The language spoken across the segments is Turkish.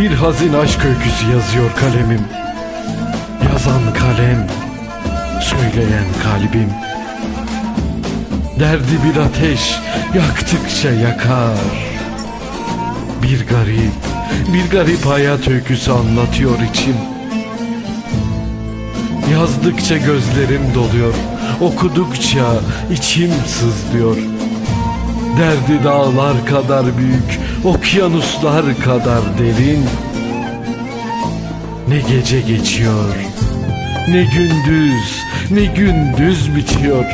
Bir hazin aşk öyküsü yazıyor kalemim. Yazan kalem Söyleyen kalbim. Derdi bir ateş Yaktıkça yakar. Bir garip Bir garip hayat öyküsü anlatıyor içim. Yazdıkça gözlerim doluyor Okudukça içim sızlıyor Derdi dağlar kadar büyük Okyanuslar kadar derin. Ne gece geçiyor Ne gündüz Ne gündüz bitiyor.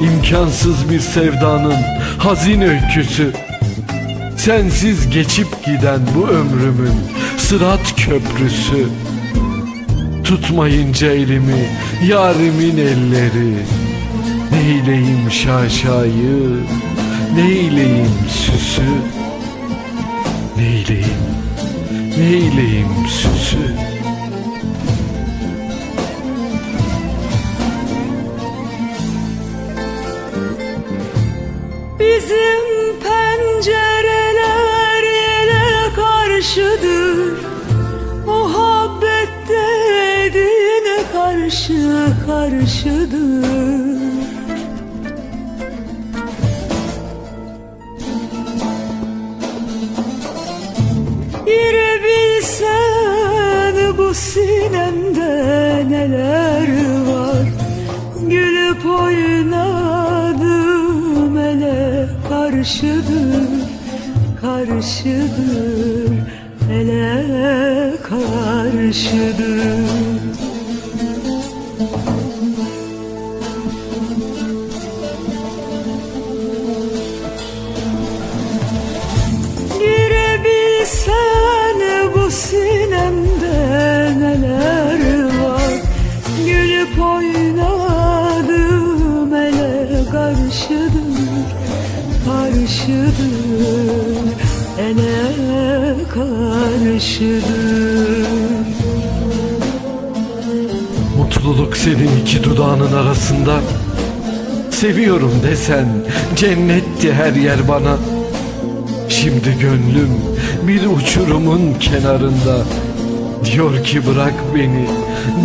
İmkansız bir sevdanın hazin öyküsü. Sensiz geçip giden bu ömrümün sırat köprüsü. Tutmayınca elimi yarimin elleri Neyleyim şaşayı Neyleyim süsü? Neyleyim Neyleyim süsü? Bizim pencereler yele karşıdır. Muhabbet dediğine karşı karşıdır Gülüp oynadım ele karşıdır Karşıdır ele karşıdır Karşıdır ele karşıdır Mutluluk senin iki dudağının arasında. Seviyorum desen cennetti her yer bana. Şimdi gönlüm bir uçurumun kenarında. Diyor ki bırak beni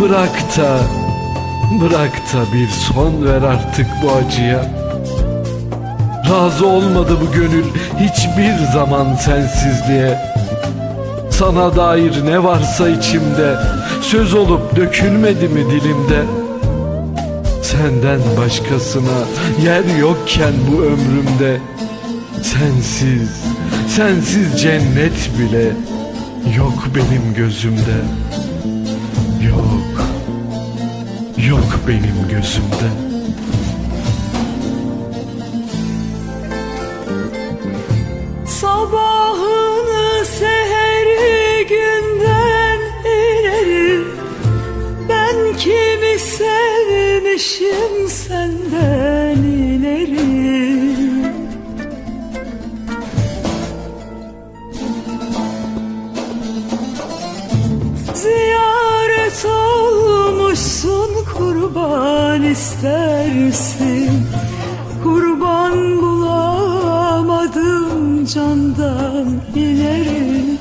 bırak da Bırak da bir son ver artık bu acıya Razı olmadı bu gönül hiçbir zaman sensizliğe. Sana dair ne varsa içimde Söz olup dökülmedi mi dilimde? Senden başkasına yer yokken bu ömrümde Sensiz, sensiz cennet bile Yok benim gözümde. Yok, yok benim gözümde Ziyaret olmuşsun kurban istersin. Kurban bulamadım candan ileri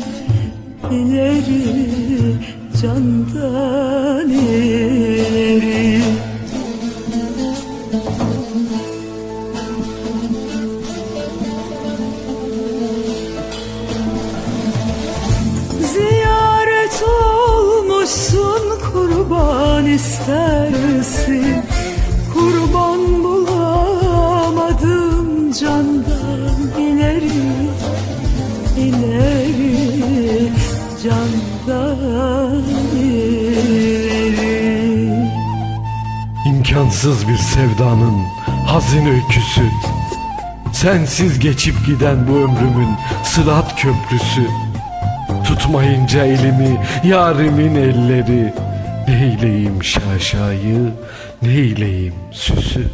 ileri candan kurban istersin Kurban bulamadım candan. İleri ileri candan ileri. İmkansız bir sevdanın hazin öyküsü. Sensiz geçip giden bu ömrümün sırat köprüsü. Tutmayınca elimi yarimin elleri Neyleyim şaşayı, neyleyim süsü